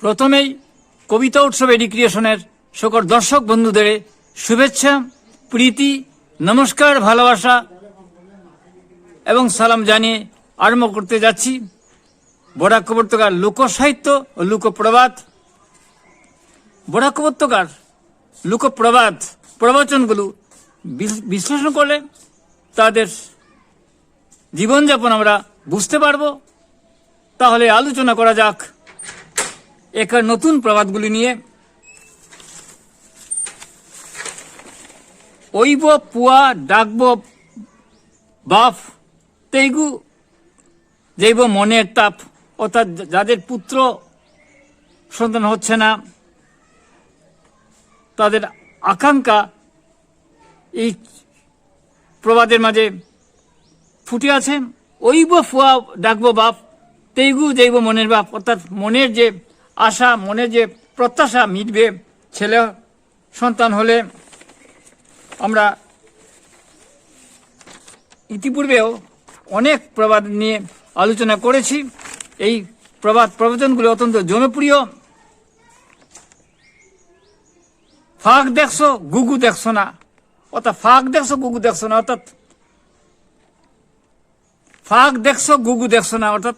প্রথমেই কবিতা উৎসব এডুক্রিয়েশনের সকল দর্শক বন্ধুদের শুভেচ্ছা, প্রীতি, নমস্কার, ভালোবাসা এবং সালাম জানিয়ে আরম্ভ করতে যাচ্ছি। বরাক উপত্যকার লোকসাহিত্য ও লোকপ্রবাদ। বরাক উপত্যকার লোকপ্রবাদ প্রবচনগুলো বিশ- বিশ্লেষণ করলে তাদের জীবনযাপন আমরা বুঝতে পারব। তাহলে আলোচনা করা যাক। এখানে নতুন প্রবাদগুলি নিয়ে ঐব পুয়া, ডাকব বাপ তেইগু, যেইব মনের তাপ, অর্থাৎ যাদের পুত্র সন্তান হচ্ছে না, তাদের আকাঙ্ক্ষা এই প্রবাদের মাঝে ফুটে আছে। ওইব ফুয়া ডাকব বাপ তেইগু, যেইব মনের বাপ, অর্থাৎ মনের যে আশা, মনে যে প্রত্যাশা মিটবে, ছেলে সন্তান হলে আমরা ইতিপূর্বেও অনেক প্রবাদ নিয়ে আলোচনা করেছি। এই প্রবাদ প্রবচনগুলো অত্যন্ত জনপ্রিয়। ফাঁক দেখছ, গুগু দেখছ না। অর্থাৎ ফাঁক দেখছ, গুগু দেখছ না। অর্থাৎ ফাঁক দেখছ, গুগু দেখছ না। অর্থাৎ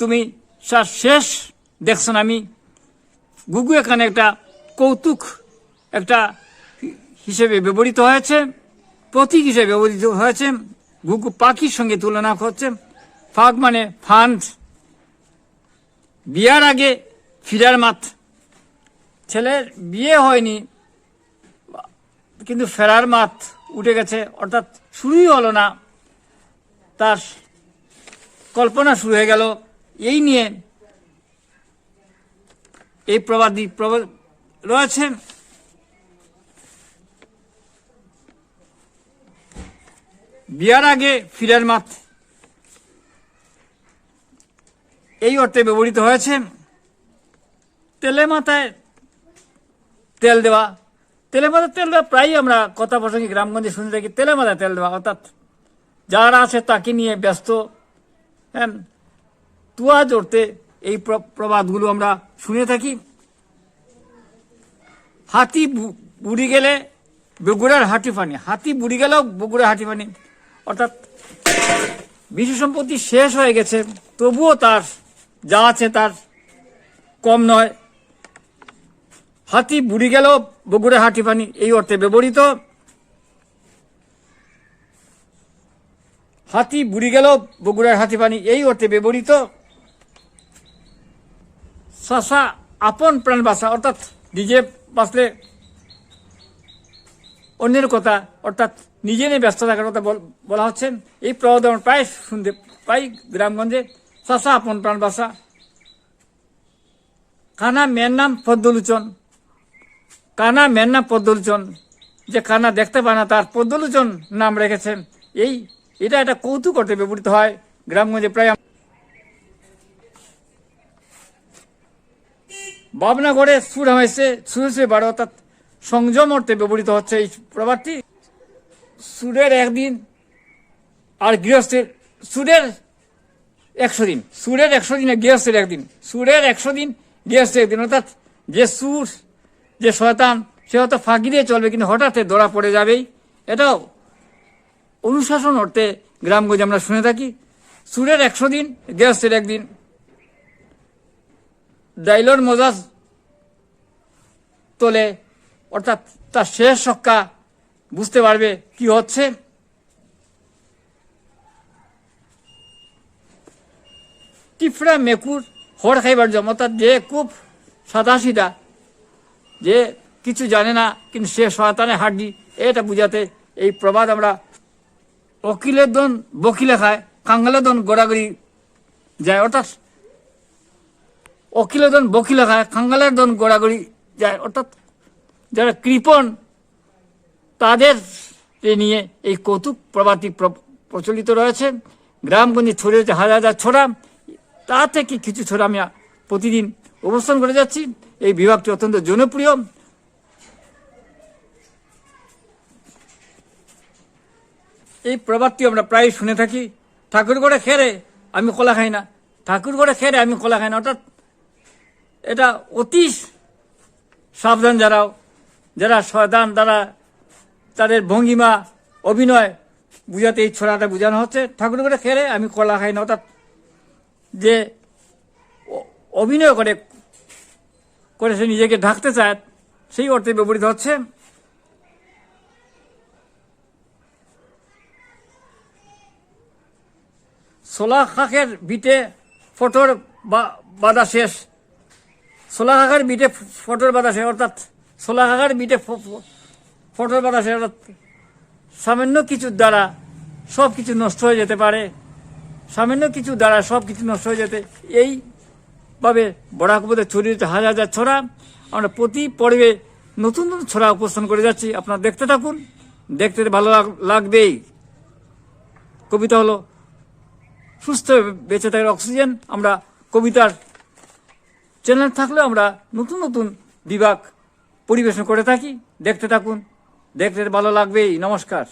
তুমি তার শেষ। দেখছ না আমি? গুগু এখানে একটা কৌতুক, একটা হিসেবে ব্যবহৃত হয়েছে, প্রতীক হিসেবে ব্যবহৃত হয়েছে। গুগু পাখির সঙ্গে তুলনা হচ্ছে ফাঁক মানে ফান্ড বিয়ার আগে ফিরার মাত ছেলের বিয়ে হয়নি, কিন্তু ফেরার মাত উঠে গেছে। অর্থাৎ শুরুই হলো না। তার কল্পনা শুরু হয়ে গেল। এই নিয়ে এই প্রবাদী প্রবাদ রয়েছে। বিয়ার আগে ফিরার মাত এই অর্থে ব্যবহৃত হয়েছে। তেলে মাথায় তেল দেওয়া। তেলে মাথায় তেল দেওয়া প্রায়ই আমরা কথা প্রসঙ্গে গ্রামগঞ্জে শুনে থাকি। তেলে মাথায় তেল দেওয়া, অর্থাৎ যারা আছে তাকে নিয়ে ব্যস্ত হ্যাঁ তুয়া জড়তে এই প্র- প্রবাদগুলো আমরা শুনে থাকি। হাতি বুড়ি গেলে বগুড়ার হাঁটি পানি হাতি বুড়ি গেলেও বগুড়ার হাঁটি পানি অর্থাৎ বিশ্ব সম্পত্তি শেষ হয়ে গেছে, তবুও তার যা আছে তার কম নয়। হাতি বুড়ি গেল বগুড়া হাঁটি পানি এই অর্থে ব্যবহৃত। হাতি বুড়ি গেল বগুড়ার হাতি পানি এই অর্থে ব্যবহৃত। শশা আপন প্রাণ বাসা অর্থাৎ নিজে বাঁচলে অন্যের কথা অর্থাৎ নিজে নিয়ে ব্যস্ত থাকার কথা বলা হচ্ছে এই প্রবাদ আমরা প্রায় শুনতে পাই গ্রামগঞ্জে শশা আপন প্রাণ বাসা কানা মেয়ের নাম পদ্মলোচন কানা মেয়ের নাম পদ্মলোচন যে কানা দেখতে পায় না তার পদ্মলোচন নাম রেখেছেন এই এটা একটা কৌতুক অর্থে ব্যবহৃত হয় গ্রামগঞ্জে প্রায় ভাবনাগড়ে সুর হয়েছে সুরেশে বারো, অর্থাৎ সংযম অর্থে ব্যবহৃত হচ্ছে এই প্রবাদটি। সুরের একদিন আর গৃহস্থের, সুরের একশো দিন, সুরের একশো দিন গৃহস্থের একদিন, সুরের একশো দিন, গৃহস্থের একদিন, অর্থাৎ যে সুর, যে শয়তান, সে হয়তো ফাঁকি দিয়ে চলবে, কিন্তু হঠাৎ ধরা পড়ে যাবেই। এটাও অনুশাসন অর্থে গ্রামগঞ্জে আমরা শুনে থাকি। সুরের একশো দিন, গৃহস্থের একদিন ডাইলর মজাজ তোলে, অর্থাৎ তার শেষ সক্কা বুঝতে পারবে কি হচ্ছে। টিফরা মেকুর হড় খাইবার জন্য, অর্থাৎ যে খুব সাদাসিদা, যে কিছু জানে না, কিন্তু সে শয়তানে হাড্ডি, এটা বুঝাতে এই প্রবাদ আমরা অকিলের দন বকিলে খায়, কাঙ্গালের দন গোড়াগড়ি যায়। অর্থাৎ অকিলের দন, বকিলে খায় কাঙ্গালের দন গোড়াগড়ি যায়। অর্থাৎ যারা কৃপণ, তাদের নিয়ে এই কৌতুক প্রবাদটি প্র- প্রচলিত রয়েছে। গ্রামগঞ্জে ছড়িয়ে রয়েছে হাজার হাজার ছড়া। তা থেকে কিছু ছড়া আমি প্রতিদিন অবস্থান করে যাচ্ছি। এই বিভাগটি অত্যন্ত জনপ্রিয়। এই প্রবাদটি আমরা প্রায় শুনে থাকি। ঠাকুর করে খেরে আমি কলা খাই না। ঠাকুর করে খেয়ে আমি কলা খাই না। অর্থাৎ এটা অতি সাবধান যারা যারা সাবধান তারা তাদের ভঙ্গিমা, অভিনয় বুঝাতে এই ছড়াটা বোঝানো হচ্ছে। ঠাকুর করে খেলে আমি কলা খাই না, অর্থাৎ যে অভিনয় করে করে সে নিজেকে ঢাকতে চায়, সেই অর্থে ব্যবহৃত হচ্ছে। সোলা খাকের বিটে ফটোর বাধা শেষ। সোলা খাকের বিটে ফটোর শেষ অর্থাৎ সোলা খাকের বিটে ফটোর শেষ অর্থাৎ সামান্য কিছুর দ্বারা সব কিছু নষ্ট হয়ে যেতে পারে। সামান্য কিছু দ্বারা সব কিছু নষ্ট হয়ে যেতে এইভাবে বড়াকুপদের ছড়িয়ে হাজার হাজার ছড়া। আমরা প্রতি পর্বে নতুন নতুন ছড়া উপস্থান করে যাচ্ছি। আপনারা দেখতে থাকুন। দেখতে ভালো লাগ- লাগবেই। কবিতা হলো সুস্থ বেঁচে থাকার অক্সিজেন। আমরা কবিতার চ্যানেল থাকলে আমরা নতুন নতুন বিভাগ পরিবেশন করে থাকি। দেখতে থাকুন। দেখতে ভালো লাগবেই। নমস্কার।